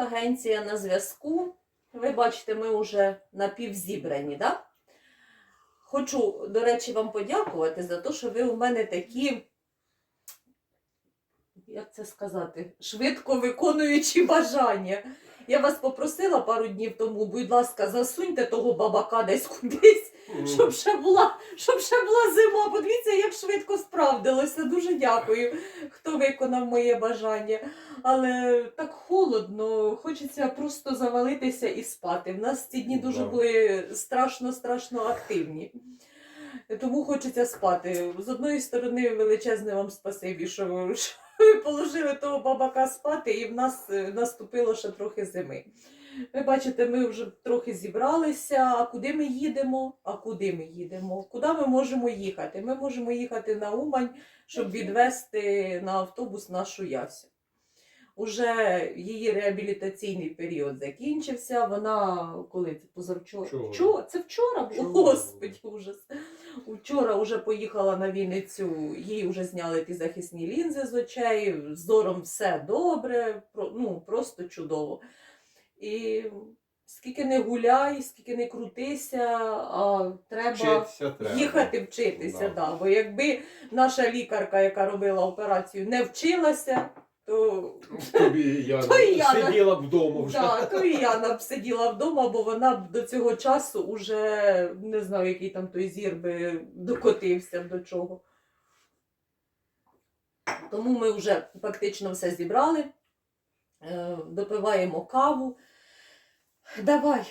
агенція на зв'язку. Ви бачите, ми вже напівзібрані, да? Хочу, до речі, вам подякувати за те, що ви у мене такі, як це сказати, швидко виконуючі бажання. Я вас попросила пару днів тому, будь ласка, засуньте того бабака десь кудись, щоб ще була, щоб ще була зима. Подивіться, як швидко справдилося. Дуже дякую, хто виконав моє бажання. Але так холодно, хочеться просто завалитися і спати. В нас ці дні дуже були страшно-страшно активні. Тому хочеться спати. З одної сторони, величезне вам спасибі, що ви положили того бабака спати, і в нас е, наступило ще трохи зими. Ви бачите, ми вже трохи зібралися. А куди ми їдемо? А куди ми їдемо? Куди ми можемо їхати? Ми можемо їхати на Умань, щоб відвести на автобус нашу Ясю. Уже її реабілітаційний період закінчився. Вона коли це позавчора? Вчора. Це вчора було? Вчора. Господи, ужас. Вчора вже поїхала на Вінницю, їй вже зняли ті захисні лінзи з очей, зором все добре, ну просто чудово. І скільки не гуляй, скільки не крутися, а треба Вчитися треба. їхати вчитися. Да. Да. Бо якби наша лікарка, яка робила операцію, не вчилася, то, Тобі я То і я сиділа б вдома вже. да, то і я б сиділа вдома, бо вона б до цього часу уже не знаю, який там той зір би докотився до чого. Тому ми вже фактично все зібрали, е, допиваємо каву. Давай,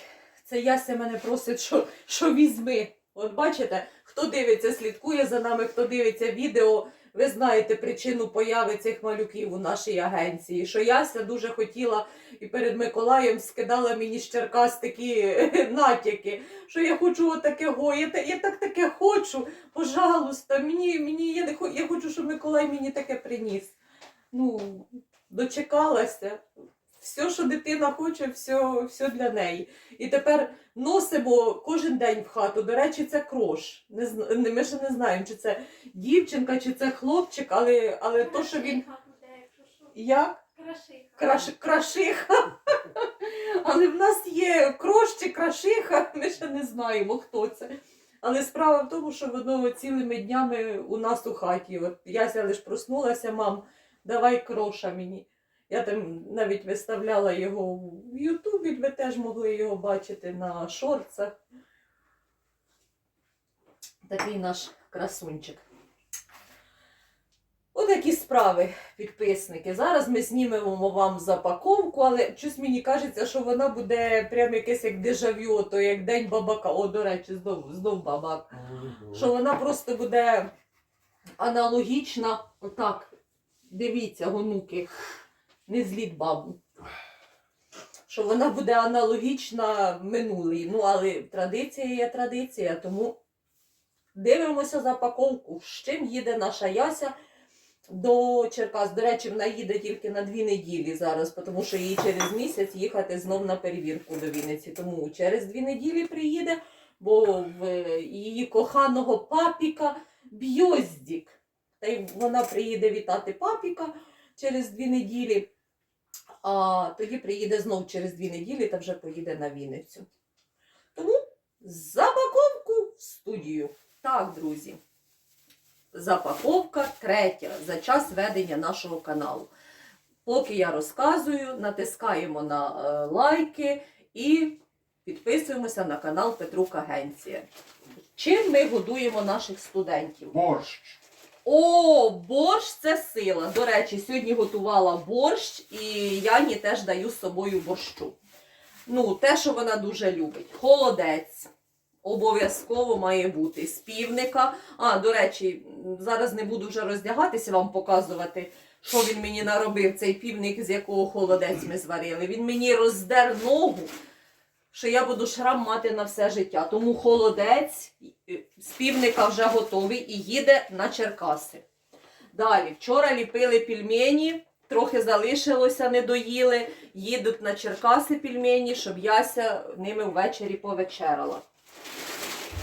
це Яся мене просить, що, що візьми. От бачите, хто дивиться, слідкує за нами, хто дивиться відео, ви знаєте причину появи цих малюків у нашій агенції. Що Яся дуже хотіла і перед Миколаєм скидала мені з Черкас такі натяки, що я хочу отакого, я, та- я так таке хочу, пожалуйста, мені, мені я, не я хочу, щоб Миколай мені таке приніс. Ну, дочекалася. Все, що дитина хоче, все, все для неї. І тепер носимо кожен день в хату. До речі, це крош. Не, ми ще не знаємо, чи це дівчинка, чи це хлопчик, але, але то, що він. Буде. Як? Крашиха. Краш, крашиха. Але в нас є крош чи крашиха, ми ще не знаємо, хто це. Але справа в тому, що воно цілими днями у нас у хаті. От Яся лиш проснулася, мам, давай кроша мені. Я там навіть виставляла його в Ютубі, ви теж могли його бачити на шорцах. Такий наш красунчик. Отакі справи, підписники. Зараз ми знімемо вам запаковку, але щось мені кажеться, що вона буде прям якесь як дежавю, то як день бабака. О, до речі, знов, знов бабак. Що вона просто буде аналогічна. Отак. Дивіться, гонуки. Не зліть бабу. Що вона буде аналогічна минулій. Ну, але традиція є традиція, тому дивимося запаковку. З чим їде наша Яся до Черкас. До речі, вона їде тільки на дві неділі зараз, тому що їй через місяць їхати знов на перевірку до Вінниці. Тому через дві неділі приїде, бо в її коханого папіка Бьоздік. Та й вона приїде вітати папіка через дві неділі. А тоді приїде знов через дві неділі та вже поїде на Вінницю. Тому запаковку в студію. Так, друзі. Запаковка третя за час ведення нашого каналу. Поки я розказую, натискаємо на е, лайки і підписуємося на канал Петрук Агенція. Чим ми годуємо наших студентів? Борщ. О, борщ це сила. До речі, сьогодні готувала борщ, і Яні теж даю з собою борщу. Ну, те, що вона дуже любить. Холодець. Обов'язково має бути з півника. А, до речі, зараз не буду вже роздягатися, вам показувати, що він мені наробив, цей півник, з якого холодець ми зварили. Він мені роздер ногу, що я буду шрам мати на все життя. Тому холодець е, з півника вже готовий і їде на Черкаси. Далі, вчора ліпили пельмені, трохи залишилося, не доїли. Їдуть на Черкаси пельмені, щоб Яся ними ввечері повечеряла.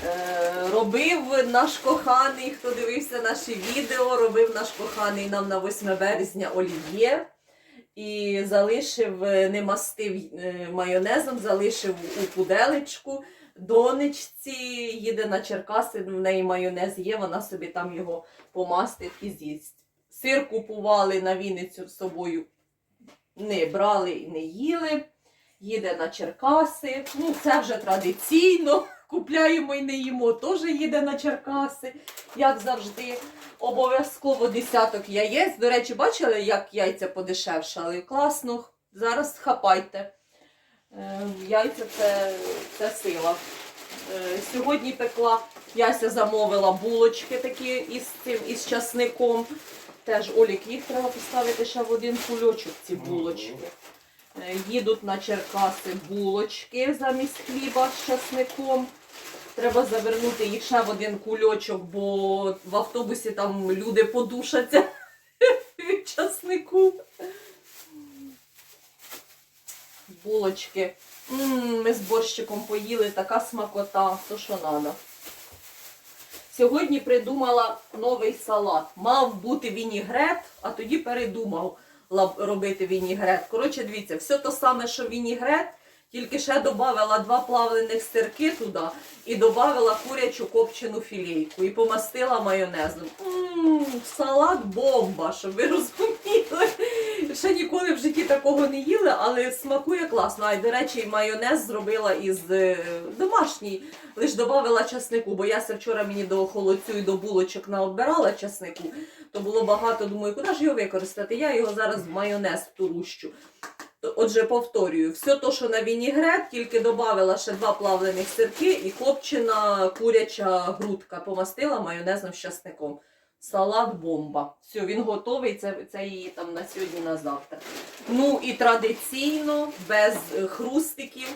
Е, робив наш коханий, хто дивився наші відео, робив наш коханий нам на 8 березня олів'є. І залишив, е, не мастив е, майонезом, залишив у пуделечку. Донечці їде на Черкаси, в неї майонез є, вона собі там його помастить і з'їсть. Сир купували на Вінницю з собою, не брали і не їли. Їде на Черкаси. Ну, це вже традиційно. Купляємо і не їмо, теж їде на Черкаси, як завжди. Обов'язково десяток яєць. До речі, бачили, як яйця подешевшали? Класно. Зараз хапайте. Е, Яйця це, це сила. Е, Сьогодні пекла, Яся замовила булочки такі із цим із часником. Теж Олік, їх треба поставити ще в один кульочок, ці булочки. Е, Їдуть на Черкаси булочки замість хліба з часником. Треба завернути їх ще в один кульочок, бо в автобусі там люди подушаться від часнику. Булочки. Ми з борщиком поїли, така смакота, то що треба. Сьогодні придумала новий салат. Мав бути вінігрет, а тоді передумав робити вінігрет. Коротше, дивіться, все то саме, що вінігрет, тільки ще додала два плавлених сирки туди і додала курячу копчену філейку і помастила майонезом. М, салат бомба, щоб ви розуміли. Ще ніколи в житті такого не їли, але смакує класно. А й, до речі, майонез зробила із е, домашній. Лиш додавала часнику, бо я вчора мені до холодцю і до булочок наобирала часнику, то було багато. Думаю, куди ж його використати? Я його зараз в майонез втурущу. Отже, повторюю, все то, що на вінігрет, тільки додавала ще два плавлених сирки і копчена куряча грудка. Помастила майонезом з часником. Салат бомба. Все, він готовий. Це, це її там на сьогодні, на завтра. Ну і традиційно, без е, хрустиків.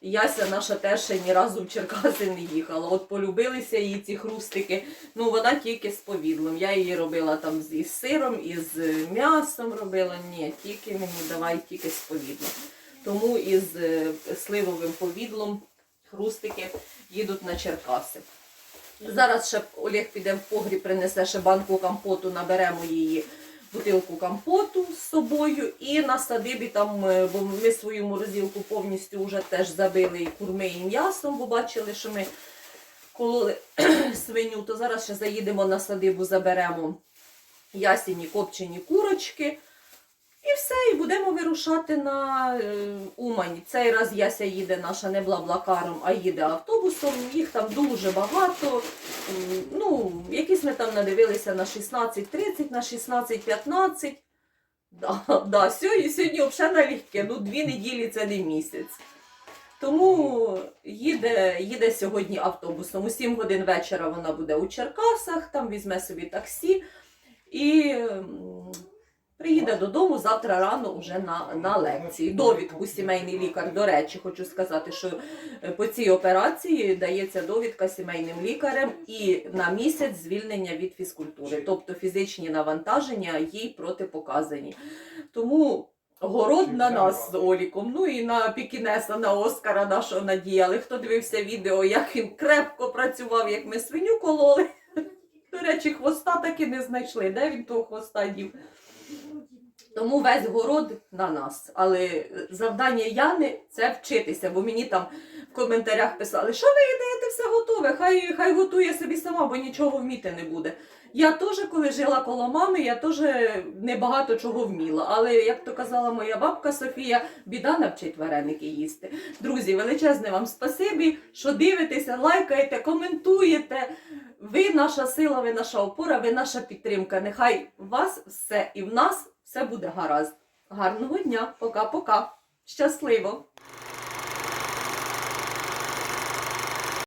Яся наша теж ще ні разу в Черкаси не їхала. От полюбилися їй ці хрустики. Ну вона тільки з повідлом. Я її робила там з сиром, із е, м'ясом робила. Ні, тільки мені давай тільки з повідлом. Тому із е, сливовим повідлом хрустики їдуть на Черкаси. Зараз ще Олег піде в погріб, принесе ще банку компоту, наберемо її бутилку компоту з собою і на садибі там, е, бо ми свою морозилку повністю вже теж забили і курми і м'ясом, бо бачили, що ми кололи свиню, то зараз ще заїдемо на садибу, заберемо ясені копчені курочки. І все, і будемо вирушати на е, Умань. Цей раз Яся їде наша не блаблакаром, а їде автобусом. Їх там дуже багато. Ну, якісь ми там надивилися на 16.30, на 16.15. Да, да, сьогодні, сьогодні взагалі налегке, ну дві неділі це не місяць. Тому їде, їде сьогодні автобусом. У 7 годин вечора вона буде у Черкасах, там візьме собі таксі і приїде додому завтра рано уже на, на лекції. Довідку сімейний лікар. До речі, хочу сказати, що е, по цій операції дається довідка сімейним лікарем і на місяць звільнення від фізкультури, тобто фізичні навантаження їй протипоказані. Тому город на нас з Оліком. Ну і на Пікінеса, на Оскара нашого надіяли. Хто дивився відео, як він крепко працював, як ми свиню кололи. До речі, хвоста таки не знайшли. Де він того хвоста дів? Тому весь город на нас. Але завдання Яни це вчитися, бо мені там в коментарях писали, що ви їдаєте все готове, хай, хай готує собі сама, бо нічого вміти не буде. Я теж, коли жила коло мами, я теж небагато чого вміла. Але, як то казала моя бабка Софія, біда навчить вареники їсти. Друзі, величезне вам спасибі, що дивитеся, лайкаєте, коментуєте. Ви наша сила, ви наша опора, ви наша підтримка. Нехай у вас все і в нас все буде гаразд. Гарного дня, пока-пока. Щасливо!